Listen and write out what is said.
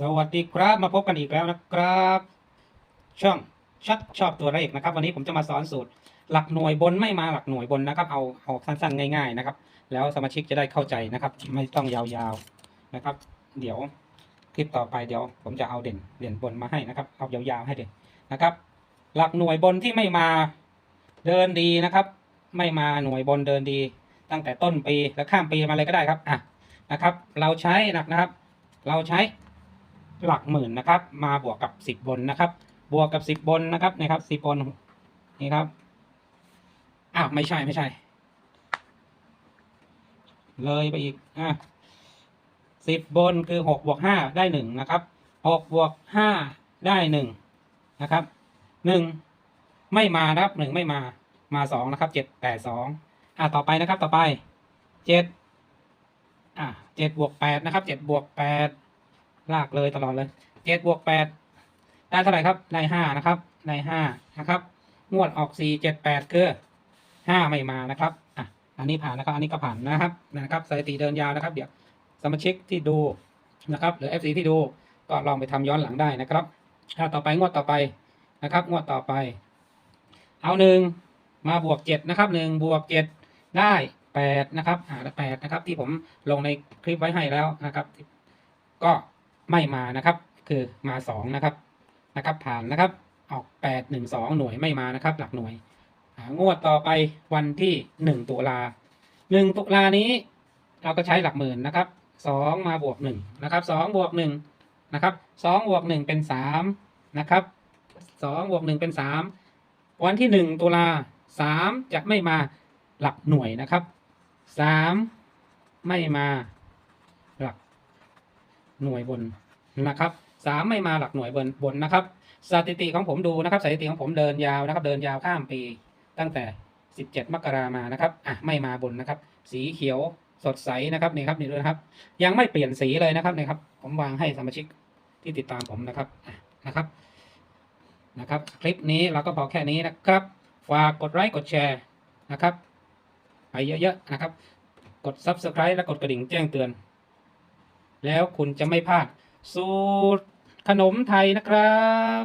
สวัสดีครับมาพบกันอีกแล้วนะครับ ช่องชัดชอบตัวเลขนะครับ วันนี้ผมจะมาสอนสูตร หลักหน่วยบนไม่มาหลักหน่วยบนนะครับ เอาเอาสั้นๆง่าย ๆนะครับ แล้วสมาชิกจะได้เข้าใจนะครับ ไม่ต้องยาวๆนะครับ เดี๋ยวคลิปต่อไปเดี๋ยว ผมจะเอาเด่นเด่นบนมาให้นะครับ เอายาวๆให้เด่นนะครับ หลักหน่วยบนที่ไม่มาเดินดีนะครับ ไม่มาหน่วยบนเดินดี ตั้งแต่ต้นปีและข้ามปีมาเลยก็ได้ครับอะนะครับ เราใช้หลักนะครับ เราใช้ หลักหมื่นนะครับ มาบวกกับสิบบนนะครับ บวกกับสิบบนนะครับนะครับสิบบนนี่ครับอ้าวไม่ใช่ไม่ใช่ เลยไปอีกอะสิบบนคือหกบวกห้าได้หนึ่งนะครับหกบวกห้าได้หนึ่งนะครับหนึ่งไม่มานะครับหนึ่งไม่มามาสองนะครับเจ็ดแปดสองอะต่อไปนะครับต่อไปเจ็ดอะเจ็ดบวกแปดนะครับเจ็ดบวกแปด ลากเลยตลอดเลยเจ็ดบวกแปดได้เท่าไหร่ครับได้ห้านะครับได้ห้านะครับ งวดออกสี่เจ็ดแปดคือห้าไม่มานะครับอะอันนี้ผ่านนะครับ อันนี้ก็ผ่านนะครับนะครับสถิติเดินยาวนะครับ เดี๋ยวสมาชิกที่ดูนะครับ หรือ FC ที่ดูก็ลองไปทำย้อนหลังได้นะครับอะต่อไปงวดต่อไปนะครับ งวดต่อไป เอาหนึ่งมาบวกเจ็ดนะครับหนึ่งบวกเจ็ดได้แปดนะครับอ่าแปดนะครับ ที่ผมลงในคลิปไว้ให้แล้วนะครับ ก็ ไม่มานะครับ คือมาสองนะครับนะครับผ่านนะครับออกแปดหนึ่งสองหน่วยไม่มานะครับ หลักหน่วยงวดต่อไปวันที่หนึ่งตุลาหนึ่งตุลานี้ เราก็ใช้หลักหมื่นนะครับสองมาบวกหนึ่งนะครับสองบวกหนึ่งนะครับสองบวกหนึ่งเป็นสามนะครับสองบวกหนึ่งเป็นสามวันที่หนึ่งตุลาสามจะไม่มาหลักหน่วยนะครับสามไม่มา หน่วยบนนะครับสามไม่มาหลักหน่วยบนบนนะครับ สถิติของผมดูนะครับ สถิติของผมเดินยาวนะครับ เดินยาวข้ามปี ตั้งแต่ 17 มกรามานะครับอะไม่มาบนนะครับ สีเขียวสดใสนะครับนี่ครับนี่ด้วยนะครับ ยังไม่เปลี่ยนสีเลยนะครับนี่ครับ ผมวางให้สมาชิกที่ติดตามผมนะครับนะครับนะครับ คลิปนี้เราก็พอแค่นี้นะครับ ฝากกดไลค์กดแชร์นะครับไปเยอะๆนะครับ กด Subscribe และกดกระดิ่งแจ้งเตือน แล้วคุณจะไม่พลาด สูตรขนมไทยนะครับ